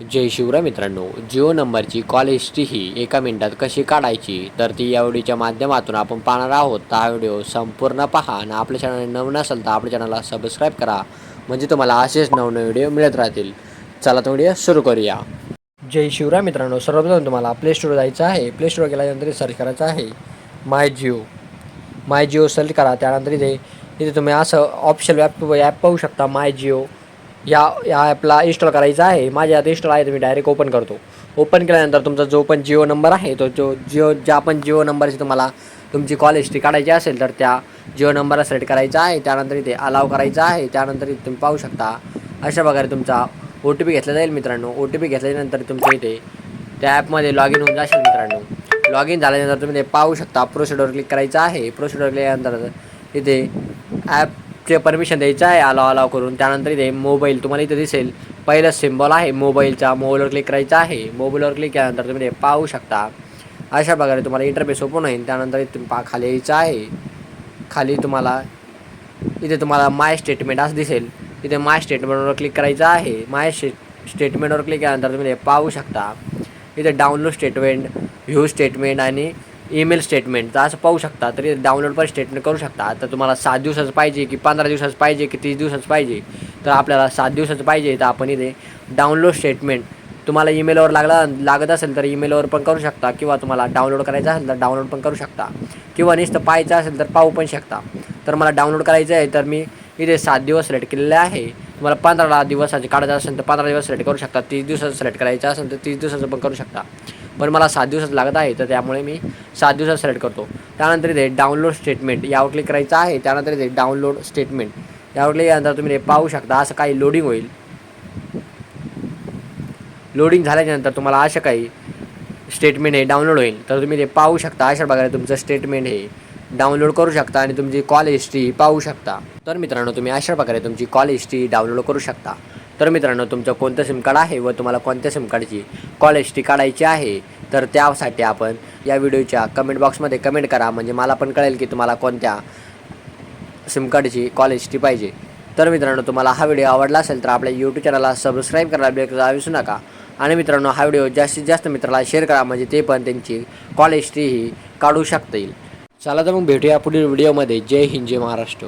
जय शिवराय मित्रांनो जिओ नंबरची call history ही एका मिनिटात कशी काढायची? तर ती या व्हिडिओच्या माध्यमातून आपण पाहणार आहोत. तर हा व्हिडिओ संपूर्ण पहा आणि आपल्या चॅनल नवीन असेल तर आपल्या चॅनलला सबस्क्राईब करा. म्हणजे तुम्हाला असेच नवनवे व्हिडिओ मिळत राहतील. चला तो व्हिडिओ सुरू करूया. जय शिवराय मित्रांनो सर्वप्रथम तुम्हाला प्ले स्टोर जायचं आहे. प्ले स्टोर गेल्यानंतर सर्च करायचं आहे. My Jio my Jio search करा. त्यानंतर इथे इथे तुम्ही असं ऑप्शन ॲप ॲप पाहू शकता. माय जिओ या या ॲपला इन्स्टॉल करायचा आहे. माझ्या आता इन्स्टॉल आहे तुम्ही डायरेक्ट ओपन करतो. ओपन केल्यानंतर तुमचा जो पण जिओ नंबर आहे तो जो जिओ ज्या पण जिओ नंबरची तुम्हाला तुमची कॉल हिस्ट्री काढायची असेल तर त्या जिओ नंबरला सिलेक्ट करायचा आहे. त्यानंतर इथे अलाव करायचा आहे. त्यानंतर इथे तुम्ही पाहू शकता अशा प्रकारे तुमचा ओ टी पी घेतला जाईल मित्रांनो. ओ टी पी घेतल्यानंतर तुमच्या इथे त्या ॲपमध्ये लॉग इन होऊन जाशील मित्रांनो. लॉग इन झाल्यानंतर तुम्ही ते पाहू शकता प्रोसिडर क्लिक करायचं आहे. प्रोसिडर केल्यानंतर इथे ॲप परमिशन द्यायचं आहे अलाव अलाव करून. त्यानंतर इथे मोबाईल तुम्हाला इथे दिसेल. पहिलं सिम्बॉल आहे मोबाईलचा मोबाईलवर क्लिक करायचा आहे. मोबाईलवर क्लिक केल्यानंतर तुम्ही ते पाहू शकता. अशा प्रकारे तुम्हाला इंटरफेस ओपन होईल. त्यानंतर इथे तुम्ही पा खाली यायचं आहे. खाली तुम्हाला इथे तुम्हाला माय स्टेटमेंट असं दिसेल. इथे माय स्टेटमेंटवर क्लिक करायचं आहे. माय स्टे स्टेटमेंटवर क्लिक केल्यानंतर तुम्ही ते पाहू शकता. इथे डाउनलोड स्टेटमेंट व्ह्यू स्टेटमेंट आणि ईमेल स्टेटमेंट. तर असं पाहू शकता तरी डाउनलोड पण स्टेटमेंट करू शकता. तर तुम्हाला सात दिवसाचं पाहिजे की पंधरा दिवसाचं पाहिजे की तीस दिवसाचं पाहिजे? तर आपल्याला सात दिवसाचं पाहिजे तर आपण इथे डाउनलोड स्टेटमेंट तुम्हाला ईमेलवर लागला लागत असेल तर ईमेलवर पण करू शकता किंवा तुम्हाला डाउनलोड करायचं असेल तर डाउनलोड पण करू शकता. किंवा नुसतं पाहायचं असेल तर पाहू पण शकता. तर मला डाउनलोड करायचं आहे तर मी इथे सात दिवस सिलेक्ट केलेले आहे. तुम्हाला पंधरा दिवसाचे काढायचं असेल तर पंधरा दिवस सिलेक्ट करू शकता. तीस दिवसाचं सिलेक्ट करायचं असेल तर तीस दिवसाचं पण करू शकता. पण मला सात दिवसात लागत आहे तर त्यामुळे मी सात दिवसात सिलेक्ट करतो. त्यानंतर इथे डाउनलोड स्टेटमेंट यावर क्लिक करायचं आहे त्यानंतर इथे डाउनलोड स्टेटमेंट यावर क्लिक केल्यानंतर तुम्ही ते पाहू शकता असं काही लोडिंग होईल. लोडिंग झाल्याच्यानंतर तुम्हाला असं काही स्टेटमेंट हे डाउनलोड होईल. तर तुम्ही ते पाहू शकता अशा प्रकारे तुमचं स्टेटमेंट हे डाउनलोड करू शकता आणि तुमची कॉल हिस्ट्री पाहू शकता. तर मित्रांनो तुम्ही अशा प्रकारे तुमची कॉल हिस्ट्री डाउनलोड करू शकता. तर मित्रांनो तुमचं कोणतं सिम कार्ड आहे व तुम्हाला कोणत्या सिम कार्डची कॉल टी काढायची आहे तर त्यासाठी आपण या व्हिडिओच्या कमेंट बॉक्समध्ये कमेंट करा. म्हणजे मला पण कळेल की तुम्हाला कोणत्या सिम कार्डची कॉल टी पाहिजे. तर मित्रांनो तुम्हाला हा व्हिडिओ आवडला असेल तर आपल्या यूट्यूब चॅनलला सबस्क्राईब करायला बिलकुल विसरू नका. आणि मित्रांनो हा व्हिडिओ जास्तीत जास्त मित्राला शेअर करा. म्हणजे ते पण त्यांची कॉल हिस्ट्री ही काढू शकतील. चला तर मग भेटूया पुढील व्हिडिओमध्ये जय हिंद जय महाराष्ट्र.